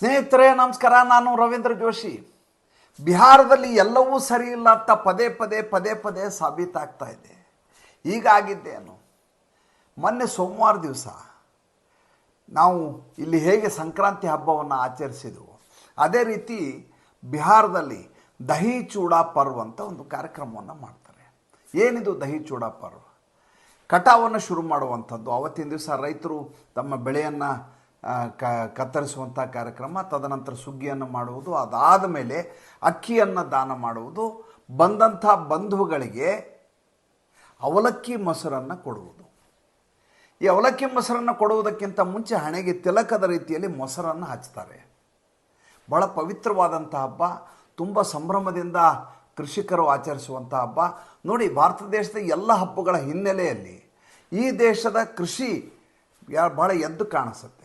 ಸ್ನೇಹಿತರೆ, ನಮಸ್ಕಾರ. ನಾನು ರವೀಂದ್ರ ಜೋಶಿ. ಬಿಹಾರದಲ್ಲಿ ಎಲ್ಲವೂ ಸರಿ ಇಲ್ಲ ಅಂತ ಪದೇ ಪದೇ ಪದೇ ಪದೇ ಸಾಬೀತಾಗ್ತಾ ಇದೆ. ಹೀಗಾಗಿದ್ದೇನು ಮೊನ್ನೆ ಸೋಮವಾರ ದಿವಸ ನಾವು ಇಲ್ಲಿ ಹೇಗೆ ಸಂಕ್ರಾಂತಿ ಹಬ್ಬವನ್ನು ಆಚರಿಸಿದೆವು. ಅದೇ ರೀತಿ ಬಿಹಾರದಲ್ಲಿ ದಹಿ ಚೂಡಾ ಪರ್ವ ಅಂತ ಒಂದು ಕಾರ್ಯಕ್ರಮವನ್ನು ಮಾಡ್ತಾರೆ. ಏನಿದು ದಹಿ ಚೂಡಾ ಪರ್ವ? ಕಟಾವನ್ನು ಶುರು ಮಾಡುವಂಥದ್ದು. ಅವತ್ತಿನ ದಿವಸ ರೈತರು ತಮ್ಮ ಬೆಳೆಯನ್ನು ಕ ಕತ್ತರಿಸುವಂಥ ಕಾರ್ಯಕ್ರಮ, ತದನಂತರ ಸುಗ್ಗಿಯನ್ನು ಮಾಡುವುದು, ಅದಾದ ಮೇಲೆ ಅಕ್ಕಿಯನ್ನು ದಾನ ಮಾಡುವುದು, ಬಂದಂಥ ಬಂಧುಗಳಿಗೆ ಅವಲಕ್ಕಿ ಮೊಸರನ್ನು ಕೊಡುವುದು. ಈ ಅವಲಕ್ಕಿ ಮೊಸರನ್ನು ಕೊಡುವುದಕ್ಕಿಂತ ಮುಂಚೆ ಹಣೆಗೆ ತಿಲಕದ ರೀತಿಯಲ್ಲಿ ಮೊಸರನ್ನು ಹಚ್ತಾರೆ. ಬಹಳ ಪವಿತ್ರವಾದಂಥ ಹಬ್ಬ, ತುಂಬ ಸಂಭ್ರಮದಿಂದ ಕೃಷಿಕರು ಆಚರಿಸುವಂಥ ಹಬ್ಬ. ನೋಡಿ, ಭಾರತ ದೇಶದ ಎಲ್ಲ ಹಬ್ಬಗಳ ಹಿನ್ನೆಲೆಯಲ್ಲಿ ಈ ದೇಶದ ಕೃಷಿ ಭಾಳ ಎದ್ದು ಕಾಣಿಸುತ್ತೆ.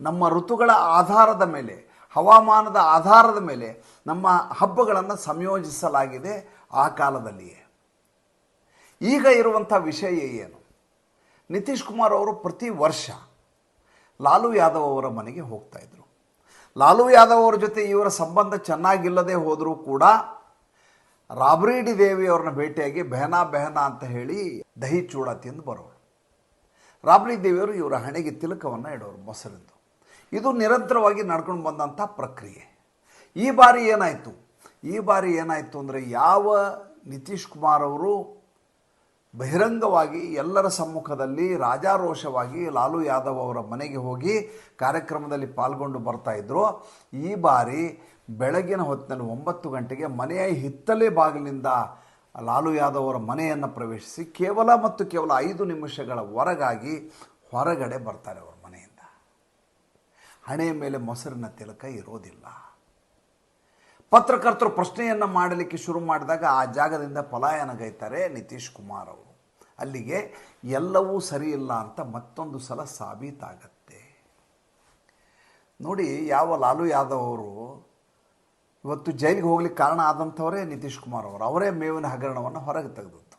ನಮ್ಮ ಋತುಗಳ ಆಧಾರದ ಮೇಲೆ, ಹವಾಮಾನದ ಆಧಾರದ ಮೇಲೆ ನಮ್ಮ ಹಬ್ಬಗಳನ್ನು ಸಂಯೋಜಿಸಲಾಗಿದೆ ಆ ಕಾಲದಲ್ಲಿಯೇ. ಈಗ ಇರುವಂಥ ವಿಷಯ ಏನು? ನಿತೀಶ್ ಕುಮಾರ್ ಅವರು ಪ್ರತಿ ವರ್ಷ ಲಾಲು ಯಾದವ್ ಅವರ ಮನೆಗೆ ಹೋಗ್ತಾ ಇದ್ರು. ಲಾಲು ಯಾದವ್ ಅವರ ಜೊತೆ ಇವರ ಸಂಬಂಧ ಚೆನ್ನಾಗಿಲ್ಲದೆ ಹೋದರೂ ಕೂಡ ರಾಬ್ರಿಡಿ ದೇವಿಯವ್ರನ್ನ ಭೇಟಿಯಾಗಿ ಬೆಹನಾ ಬೆಹನಾ ಅಂತ ಹೇಳಿ ದಹಿ ಚೂಡ ತಿಂದು ಬರೋರು. ರಾಬ್ರಿ ದೇವಿಯವರು ಇವರ ಹಣೆಗೆ ತಿಲಕವನ್ನು ಇಡೋರು ಮೊಸರಿಂದು. ಇದು ನಿರಂತರವಾಗಿ ನಡ್ಕೊಂಡು ಬಂದಂಥ ಪ್ರಕ್ರಿಯೆ. ಈ ಬಾರಿ ಏನಾಯಿತು? ಈ ಬಾರಿ ಏನಾಯಿತು ಅಂದರೆ ಯಾವ ನಿತೀಶ್ ಕುಮಾರ್ ಅವರು ಬಹಿರಂಗವಾಗಿ ಎಲ್ಲರ ಸಮ್ಮುಖದಲ್ಲಿ ರಾಜಾರೋಷವಾಗಿ ಲಾಲು ಯಾದವ್ ಅವರ ಮನೆಗೆ ಹೋಗಿ ಕಾರ್ಯಕ್ರಮದಲ್ಲಿ ಪಾಲ್ಗೊಂಡು ಬರ್ತಾ ಇದ್ರು. ಈ ಬಾರಿ ಬೆಳಗಿನ ಹೊತ್ತಿನಲ್ಲಿ ಒಂಬತ್ತು ಗಂಟೆಗೆ ಮನೆಯ ಹಿತ್ತಲೆ ಬಾಗಿಲಿಂದ ಲಾಲು ಯಾದವ್ ಅವರ ಮನೆಯನ್ನು ಪ್ರವೇಶಿಸಿ ಕೇವಲ ಮತ್ತು ಕೇವಲ ಐದು ನಿಮಿಷಗಳ ಹೊರಗಾಗಿ ಹೊರಗಡೆ ಬರ್ತಾರೆ ಅವರ. ಹಣೆಯ ಮೇಲೆ ಮೊಸರಿನ ತಿಲಕ ಇರೋದಿಲ್ಲ. ಪತ್ರಕರ್ತರು ಪ್ರಶ್ನೆಯನ್ನು ಮಾಡಲಿಕ್ಕೆ ಶುರು ಮಾಡಿದಾಗ ಆ ಜಾಗದಿಂದ ಪಲಾಯನಗೈತಾರೆ ನಿತೀಶ್ ಕುಮಾರ್ ಅವರು. ಅಲ್ಲಿಗೆ ಎಲ್ಲವೂ ಸರಿಯಿಲ್ಲ ಅಂತ ಮತ್ತೊಂದು ಸಲ ಸಾಬೀತಾಗತ್ತೆ. ನೋಡಿ, ಯಾವ ಲಾಲು ಯಾದವ್ ಅವರು ಇವತ್ತು ಜೈಲಿಗೆ ಹೋಗ್ಲಿಕ್ಕೆ ಕಾರಣ ಆದಂಥವರೇ ನಿತೀಶ್ ಕುಮಾರ್ ಅವರು. ಅವರೇ ಮೇವಿನ ಹಗರಣವನ್ನು ಹೊರಗೆ ತೆಗೆದದ್ದು.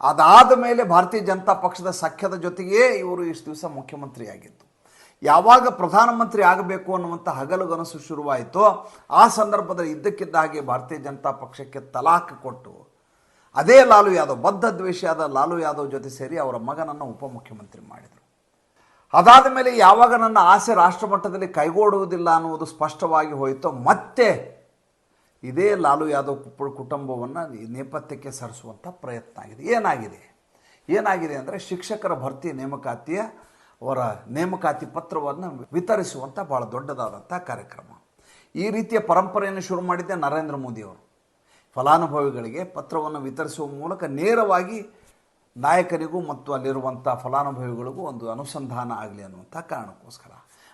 ಅದಾದ ಮೇಲೆ ಭಾರತೀಯ ಜನತಾ ಪಕ್ಷದ ಸಖ್ಯದ ಜೊತೆಗೇ ಇವರು ಇಷ್ಟು ದಿವಸ ಮುಖ್ಯಮಂತ್ರಿಯಾಗಿದ್ದು. ಯಾವಾಗ ಪ್ರಧಾನಮಂತ್ರಿ ಆಗಬೇಕು ಅನ್ನುವಂಥ ಹಗಲುಗನಸು ಶುರುವಾಯಿತೋ ಆ ಸಂದರ್ಭದಲ್ಲಿ ಇದ್ದಕ್ಕಿದ್ದ ಹಾಗೆ ಭಾರತೀಯ ಜನತಾ ಪಕ್ಷಕ್ಕೆ ತಲಾಖ್ ಕೊಟ್ಟು ಅದೇ ಲಾಲು ಯಾದವ್, ಬದ್ಧ ದ್ವೇಷಿಯಾದ ಲಾಲು ಯಾದವ್ ಜೊತೆ ಸೇರಿ ಅವರ ಮಗನನ್ನು ಉಪಮುಖ್ಯಮಂತ್ರಿ ಮಾಡಿದರು. ಅದಾದ ಮೇಲೆ ಯಾವಾಗ ನನ್ನ ಆಸೆ ರಾಷ್ಟ್ರಮಟ್ಟದಲ್ಲಿ ಕೈಗೂಡುವುದಿಲ್ಲ ಅನ್ನುವುದು ಸ್ಪಷ್ಟವಾಗಿ ಹೋಯಿತೋ ಮತ್ತೆ ಇದೇ ಲಾಲು ಯಾದವ್ ಕುಟುಂಬವನ್ನು ನೇಪಥ್ಯಕ್ಕೆ ಸರಿಸುವಂಥ ಪ್ರಯತ್ನ ಆಗಿದೆ. ಏನಾಗಿದೆ? ಏನಾಗಿದೆ ಅಂದರೆ ಶಿಕ್ಷಕರ ಭರ್ತಿ ನೇಮಕಾತಿಯ ಅವರ ನೇಮಕಾತಿ ಪತ್ರವನ್ನು ವಿತರಿಸುವಂಥ ಭಾಳ ದೊಡ್ಡದಾದಂಥ ಕಾರ್ಯಕ್ರಮ. ಈ ರೀತಿಯ ಪರಂಪರೆಯನ್ನು ಶುರು ಮಾಡಿದ್ದೆ ನರೇಂದ್ರ ಮೋದಿಯವರು ಫಲಾನುಭವಿಗಳಿಗೆ ಪತ್ರವನ್ನು ವಿತರಿಸುವ ಮೂಲಕ ನೇರವಾಗಿ ನಾಯಕರಿಗೂ ಮತ್ತು ಅಲ್ಲಿರುವಂಥ ಫಲಾನುಭವಿಗಳಿಗೂ ಒಂದು ಅನುಸಂಧಾನ ಆಗಲಿ ಅನ್ನುವಂಥ ಕಾರಣಕ್ಕೋಸ್ಕರ.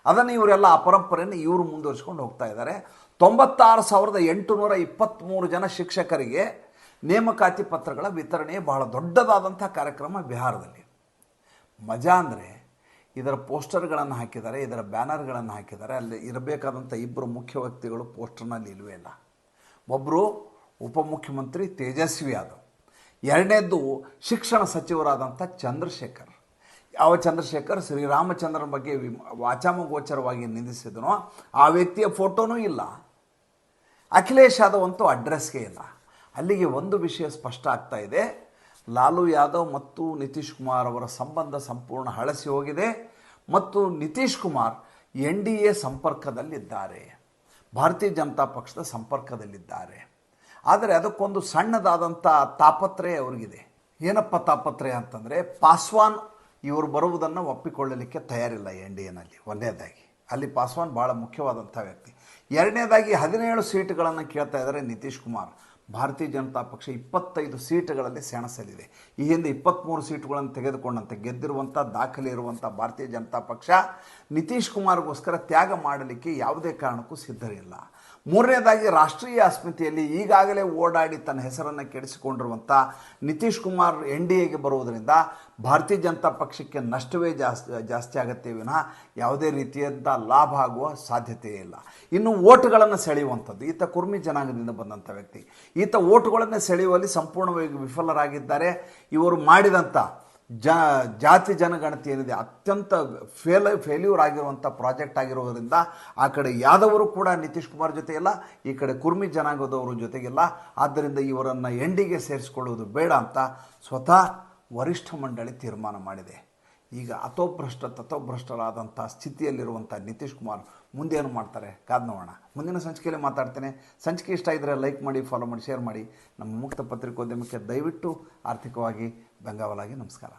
ಅದನ್ನು ಇವರೆಲ್ಲ ಆ ಪರಂಪರೆಯನ್ನು ಇವರು ಮುಂದುವರಿಸ್ಕೊಂಡು ಹೋಗ್ತಾ ಇದ್ದಾರೆ. ತೊಂಬತ್ತಾರು ಸಾವಿರದ ಎಂಟುನೂರ ಇಪ್ಪತ್ತ್ಮೂರು ಜನ ಶಿಕ್ಷಕರಿಗೆ ನೇಮಕಾತಿ ಪತ್ರಗಳ ವಿತರಣೆ ಬಹಳ ದೊಡ್ಡದಾದಂಥ ಕಾರ್ಯಕ್ರಮ ಬಿಹಾರದಲ್ಲಿ. ಮಜಾ ಅಂದರೆ ಇದರ ಪೋಸ್ಟರ್ಗಳನ್ನು ಹಾಕಿದ್ದಾರೆ, ಇದರ ಬ್ಯಾನರ್ಗಳನ್ನು ಹಾಕಿದ್ದಾರೆ. ಅಲ್ಲಿ ಇರಬೇಕಾದಂಥ ಇಬ್ಬರು ಮುಖ್ಯ ವ್ಯಕ್ತಿಗಳು ಪೋಸ್ಟರ್ನಲ್ಲಿ ಇಲ್ಲವೇ ಇಲ್ಲ. ಒಬ್ಬರು ಉಪಮುಖ್ಯಮಂತ್ರಿ ತೇಜಸ್ವಿ ಯಾದವ್, ಎರಡನೇದ್ದು ಶಿಕ್ಷಣ ಸಚಿವರಾದಂಥ ಚಂದ್ರಶೇಖರ್. ಯಾವ ಚಂದ್ರಶೇಖರ್? ಶ್ರೀರಾಮಚಂದ್ರನ ಬಗ್ಗೆ ವಾಚಾಮಗೋಚರವಾಗಿ ನಿಂದಿಸಿದನೋ. ಆ ವ್ಯಕ್ತಿಯ ಫೋಟೋನೂ ಇಲ್ಲ. ಅಖಿಲೇಶ್ ಯಾದವ್ ಅಂತೂ ಅಡ್ರೆಸ್ಗೆ ಇಲ್ಲ. ಅಲ್ಲಿಗೆ ಒಂದು ವಿಷಯ ಸ್ಪಷ್ಟ ಆಗ್ತಾ ಇದೆ. ಲಾಲು ಯಾದವ್ ಮತ್ತು ನಿತೀಶ್ ಕುಮಾರ್ ಅವರ ಸಂಬಂಧ ಸಂಪೂರ್ಣ ಹಳಸಿ ಹೋಗಿದೆ ಮತ್ತು Nitish Kumar N D A ಸಂಪರ್ಕದಲ್ಲಿದ್ದಾರೆ. ಭಾರತೀಯ ಜನತಾ ಪಕ್ಷದ ಸಂಪರ್ಕದಲ್ಲಿದ್ದಾರೆ. ಆದರೆ ಅದಕ್ಕೊಂದು ಸಣ್ಣದಾದಂಥ ತಾಪತ್ರೆ ಅವರಿಗಿದೆ. ಏನಪ್ಪ ತಾಪತ್ರೆ ಅಂತಂದರೆ ಪಾಸ್ವಾನ್ ಇವರು ಬರುವುದನ್ನು ಒಪ್ಪಿಕೊಳ್ಳಲಿಕ್ಕೆ ತಯಾರಿಲ್ಲ ಎನ್ ಡಿ ಎನಲ್ಲಿ ಒಂದನೇದಾಗಿ ಅಲ್ಲಿ ಪಾಸ್ವಾನ್ ಭಾಳ ಮುಖ್ಯವಾದಂಥ ವ್ಯಕ್ತಿ. ಎರಡನೇದಾಗಿ ಹದಿನೇಳು ಸೀಟುಗಳನ್ನು ಕೇಳ್ತಾ ಇದ್ದಾರೆ ನಿತೀಶ್ ಕುಮಾರ್. ಭಾರತೀಯ ಜನತಾ ಪಕ್ಷ ಇಪ್ಪತ್ತೈದು ಸೀಟುಗಳಲ್ಲಿ ಸೆಣಸಲಿದೆ. ಈ ಹಿಂದೆ ಇಪ್ಪತ್ತ್ಮೂರು ಸೀಟುಗಳನ್ನು ತೆಗೆದುಕೊಂಡಂತೆ ಗೆದ್ದಿರುವಂಥ ದಾಖಲೆ ಇರುವಂಥ ಭಾರತೀಯ ಜನತಾ ಪಕ್ಷ ನಿತೀಶ್ ಕುಮಾರ್ಗೋಸ್ಕರ ತ್ಯಾಗ ಮಾಡಲಿಕ್ಕೆ ಯಾವುದೇ ಕಾರಣಕ್ಕೂ ಸಿದ್ಧರಿಲ್ಲ. ಮೂರನೇದಾಗಿ ರಾಷ್ಟ್ರೀಯ ಅಸ್ಮಿತೆಯಲ್ಲಿ ಈಗಾಗಲೇ ಓಡಾಡಿ ತನ್ನ ಹೆಸರನ್ನು ಕೆಡಿಸಿಕೊಂಡಿರುವಂಥ ನಿತೀಶ್ ಕುಮಾರ್ ಎನ್ ಡಿ ಎಗೆ ಬರುವುದರಿಂದ ಭಾರತೀಯ ಜನತಾ ಪಕ್ಷಕ್ಕೆ ನಷ್ಟವೇ ಜಾಸ್ತಿ ಜಾಸ್ತಿ ಆಗುತ್ತೆ ವಿನಃ ಯಾವುದೇ ರೀತಿಯಂಥ ಲಾಭ ಆಗುವ ಸಾಧ್ಯತೆ ಇಲ್ಲ. ಇನ್ನು ಓಟ್ಗಳನ್ನು ಸೆಳೆಯುವಂಥದ್ದು, ಈತ ಕುರ್ಮಿ ಜನಾಂಗದಿಂದ ಬಂದಂಥ ವ್ಯಕ್ತಿ. ಈತ ಓಟುಗಳನ್ನು ಸೆಳೆಯುವಲ್ಲಿ ಸಂಪೂರ್ಣವಾಗಿ ವಿಫಲರಾಗಿದ್ದಾರೆ. ಇವರು ಮಾಡಿದಂಥ ಜ, ಜಾತಿ ಜನಗಣತಿ ಏನಿದೆ, ಅತ್ಯಂತ ಫೇಲ್ ಫೇಲ್ಯೂರ್ ಆಗಿರುವಂಥ ಪ್ರಾಜೆಕ್ಟ್ ಆಗಿರೋದ್ರಿಂದ ಆ ಕಡೆ ಯಾದವರು ಕೂಡ ನಿತೀಶ್ ಕುಮಾರ್ ಜೊತೆ ಇಲ್ಲ ಈ ಕಡೆ ಕುರ್ಮಿ ಜನಾಂಗದವರು ಜೊತೆಗಿಲ್ಲ. ಆದ್ದರಿಂದ ಇವರನ್ನು ಎಂಡಿಗೆ ಸೇರಿಸ್ಕೊಳ್ಳುವುದು ಬೇಡ ಅಂತ ಸ್ವತಃ ವರಿಷ್ಠ ಮಂಡಳಿ ತೀರ್ಮಾನ ಮಾಡಿದೆ. ಈಗ ಅತೋಭ್ರಷ್ಟ ತಥೋಭ್ರಷ್ಟರಾದಂಥ ಸ್ಥಿತಿಯಲ್ಲಿರುವಂಥ ನಿತೀಶ್ ಕುಮಾರ್ ಮುಂದೇನು ಮಾಡ್ತಾರೆ? ಕಾದ್ ನೋಡೋಣ. ಮುಂದಿನ ಸಂಚಿಕೆಯಲ್ಲಿ ಮಾತಾಡ್ತೇನೆ. ಸಂಚಿಕೆ ಇಷ್ಟ ಇದ್ದರೆ ಲೈಕ್ ಮಾಡಿ ಫಾಲೋ ಮಾಡಿ ಶೇರ್ ಮಾಡಿ. ನಮ್ಮ ಮುಕ್ತ ಪತ್ರಿಕೋದ್ಯಮಕ್ಕೆ ದಯವಿಟ್ಟು ಆರ್ಥಿಕವಾಗಿ ಬೆಂಗಾವಲಾಗಿ ನಮಸ್ಕಾರ.